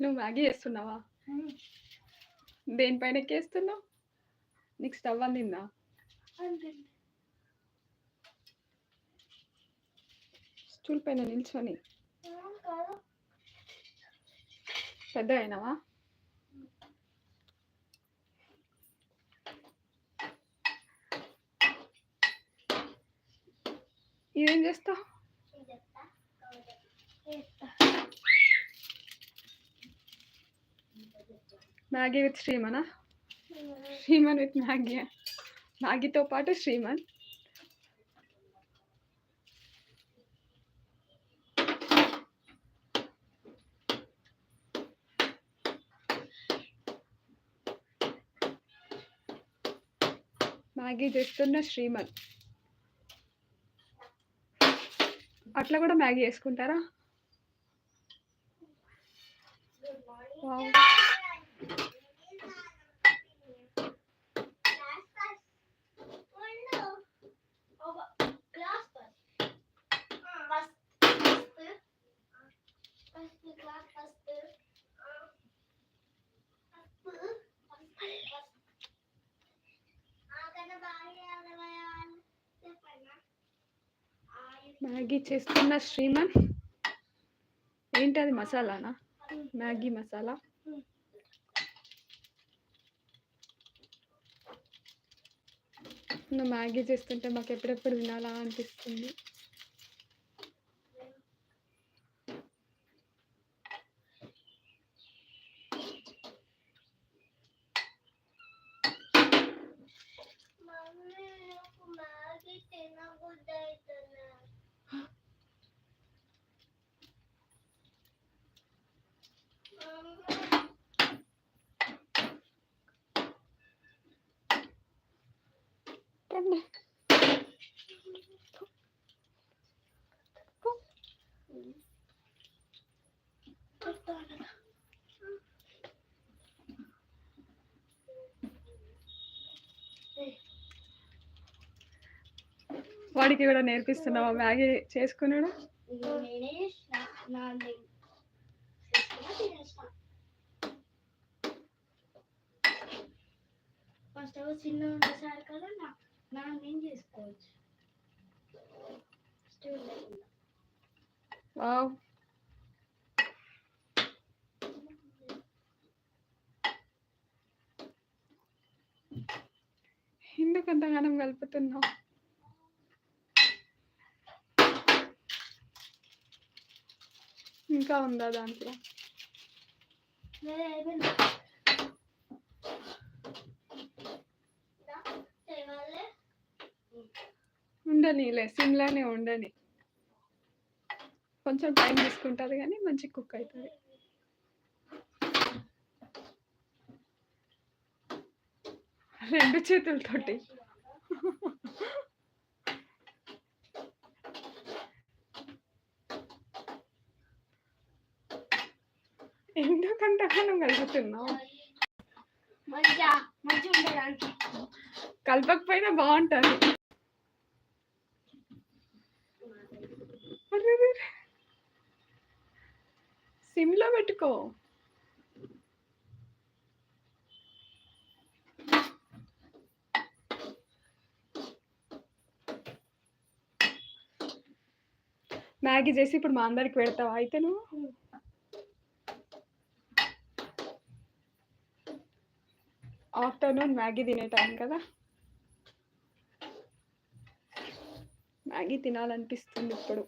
నువ్వు మ్యాగీ చేస్తున్నావా? దేనిపైన ఎక్కేస్తున్నావు? నీకు స్టవ్ అందిందా? స్టూల్ పైన నిల్చొని. పెద్ద అయినావా? ఇదేం చేస్తావు? Maggi with శ్రీమనా? Sriman with Maggi. మ్యాగీతో పాటు శ్రీమన్. మ్యాగీ చేస్తున్న శ్రీమన్. అట్లా కూడా మ్యాగీ వేసుకుంటారా వావ్. మ్యాగీ చేస్తున్న శ్రీమన్. ఏంటది మసాలానా? మ్యాగీ మసాలా? నువ్వు మ్యాగీ చేస్తుంటే మాకు ఎప్పుడెప్పుడు తినాలా అనిపిస్తుంది? రండి. వాడికి కూడా నేర్పిస్తున్నావా మ్యాగీ చేసుకున్నాడు ఫస్ట్ చిన్న ఉండేసారి కదా నా నా నేను చేసుకోవచ్చు స్టూల్ లేకుండా వావ్ ఎందుకు అంతగానం కలుపుతున్నావు? ఇంకా ఉందా దాంట్లో? ఉండనిలే సిమ్లానే ఉండని. కొంచెం టైం తీసుకుంటుంది కానీ మంచి కుక్ అవుతుంది. రెండు చేతులతోటి. మంచిగా మంచిగా ఉండడానికి కలపకపోయినా బాగుంటుంది. సిమ్లో పెట్టుకో. మ్యాగీ చేసి ఇప్పుడు మా అందరికి పెడతావా అయితే నువ్వు? ఆఫ్టర్నూన్ మ్యాగీ తినే టైం కదా. మ్యాగీ తినాలనిపిస్తుంది ఇప్పుడు.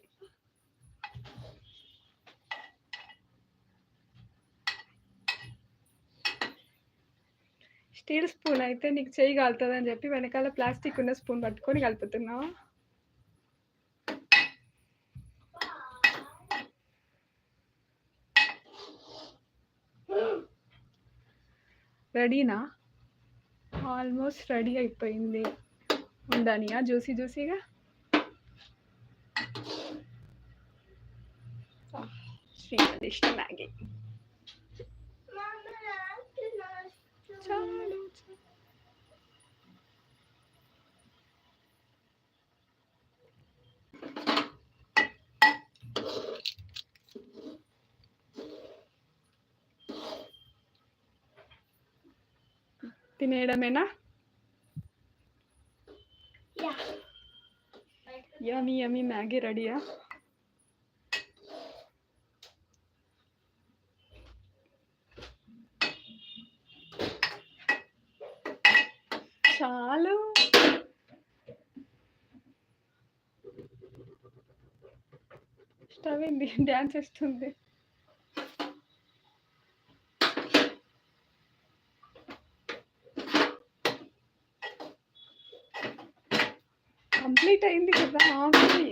స్టీల్ స్పూన్ అయితే నీకు చేయి అని చెప్పి వెనకాల ప్లాస్టిక్ ఉన్న స్పూన్ పట్టుకొని కలుపుతున్నావా? రెడీనా? ఆల్మోస్ట్ రెడీ అయిపోయింది. ఉండనియా జ్యూసీ జ్యూసీగా? श्री कृष्ण मैं गई తినేయడమేనా యమీ యమీ మ్యాగీ రెడీయా చాలు స్టవ్ ఏంది డ్యాన్స్ వేస్తుంది. కంప్లీట్ అయింది కదా ఆపి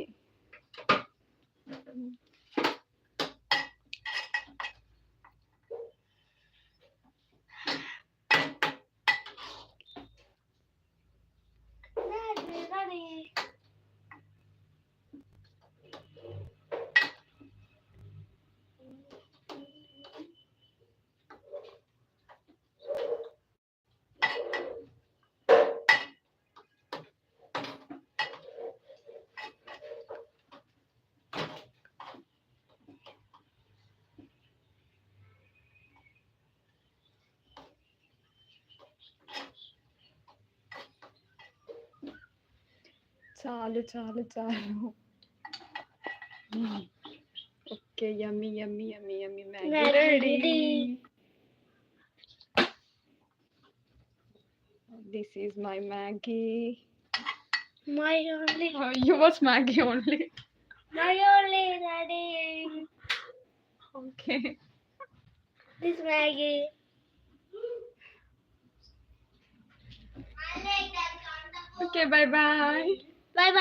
రెడీ రెడీ చాలు చాలు చాలు. Okay yummy yummy yummy yummy Maggi. Maggi ready ready. This is my Maggi my only yours Maggi only my only ready okay this Maggi. Okay bye bye Bye bye.